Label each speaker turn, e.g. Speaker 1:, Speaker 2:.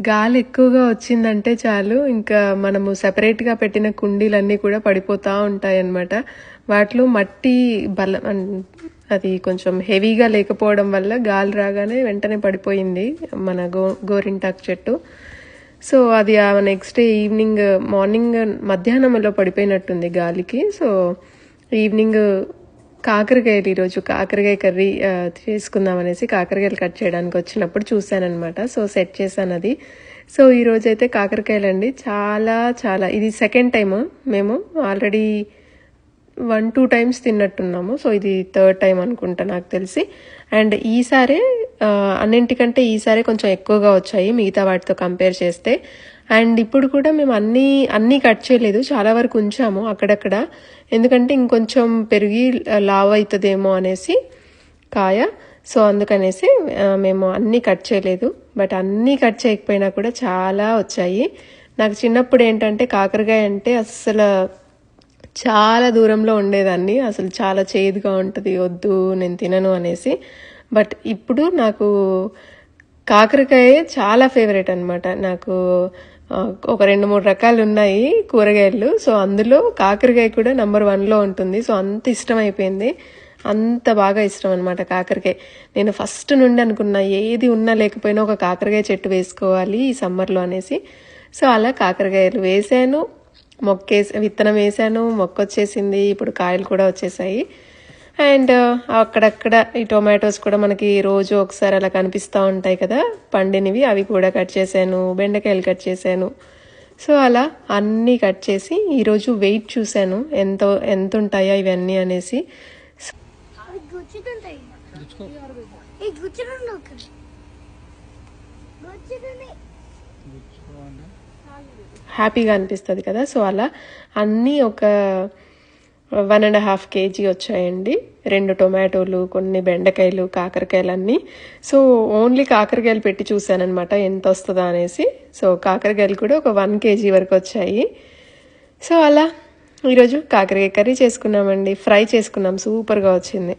Speaker 1: గాలి ఎక్కువగా వచ్చిందంటే చాలు. ఇంకా మనము సెపరేట్గా పెట్టిన కుండీలన్నీ కూడా పడిపోతూ ఉంటాయి అన్నమాట వాటిలో మట్టి బల అన్- అది కొంచెం హెవీగా లేకపోవడం వల్ల గాలి రాగానే వెంటనే పడిపోయింది మన గో గోరింటాకు చెట్టు. సో అది ఆ నెక్స్ట్ డే ఈవినింగ్ మార్నింగ్ మధ్యాహ్నంలో పడిపోయినట్టుంది గాలికి. సో ఈవినింగ్ కాకరకాయలు ఈరోజు కాకరకాయ కర్రీ చేసుకుందామనేసి చేసుకుందాం అనేసి కాకరకాయలు కట్ చేయడానికి వచ్చినప్పుడు చూశానమాట సో సెట్ చేశాను అది. సో ఈరోజు అయితే కాకరకాయలు అండి చాలా చాలా ఇది సెకండ్ టైము. మేము ఆల్రెడీ వన్ టూ టైమ్స్ తిన్నట్టున్నాము. సో ఇది థర్డ్ టైం అనుకుంటా నాకు తెలిసి. అండ్ ఈసారి అన్నింటికంటే ఈసారి కొంచెం ఎక్కువగా వచ్చాయి మిగతా వాటితో కంపేర్ చేస్తే. అండ్ ఇప్పుడు కూడా మేము అన్నీ అన్నీ కట్ చేయలేదు. చాలా వరకు ఉంచాము అక్కడక్కడ. ఎందుకంటే ఇంకొంచెం పెరిగి లావ్ అవుతుందేమో అనేసి కాయ. సో అందుకనేసి మేము అన్నీ కట్ చేయలేదు. బట్ అన్నీ కట్ చేయకపోయినా కూడా చాలా వచ్చాయి. నాకు చిన్నప్పుడు ఏంటంటే కాకరకాయ అంటే అస్సలు చాలా దూరంలో ఉండేదాన్ని. అసలు చాలా చేదుగా ఉంటుంది వద్దు నేను తినను అనేసి. బట్ ఇప్పుడు నాకు కాకరకాయ చాలా ఫేవరెట్ అన్నమాట. నాకు ఒక రెండు మూడు రకాలు ఉన్నాయి కూరగాయలు. సో అందులో కాకరకాయ కూడా నంబర్ వన్లో ఉంటుంది. సో అంత ఇష్టం అయిపోయింది. అంత బాగా ఇష్టం అనమాట కాకరకాయ. నేను ఫస్ట్ నుండి అనుకున్నా ఏది ఉన్నా లేకపోయినా ఒక కాకరకాయ చెట్టు వేసుకోవాలి ఈ సమ్మర్లో అనేసి. సో అలా కాకరకాయలు వేసాను. మొక్కేసి విత్తనం వేసాను. మొక్క వచ్చేసింది. ఇప్పుడు కాయలు కూడా వచ్చేసాయి. అండ్ అక్కడక్కడ ఈ టొమాటోస్ కూడా మనకి రోజు ఒకసారి అలా కనిపిస్తూ ఉంటాయి కదా. పండినవి అవి కూడా కట్ చేశాను బెండకాయలు కట్ చేశాను. సో అలా అన్నీ కట్ చేసి ఈరోజు వెయిట్ చూశాను ఎంత ఎంత ఉంటాయా ఇవన్నీ అనేసి. హ్యాపీగా అనిపిస్తుంది కదా. సో అలా అన్నీ ఒక వన్ అండ్ హాఫ్ కేజీ వచ్చాయండి. రెండు టొమాటోలు కొన్ని బెండకాయలు కాకరకాయలు అన్నీ సో ఓన్లీ కాకరకాయలు పెట్టి చూశానమాట ఎంత వస్తుందా అనేసి. సో కాకరకాయలు కూడా ఒక వన్ కేజీ వరకు వచ్చాయి. సో అలా ఈరోజు కాకరకాయ కర్రీ చేసుకున్నామండి. ఫ్రై చేసుకున్నాం. సూపర్గా వచ్చింది.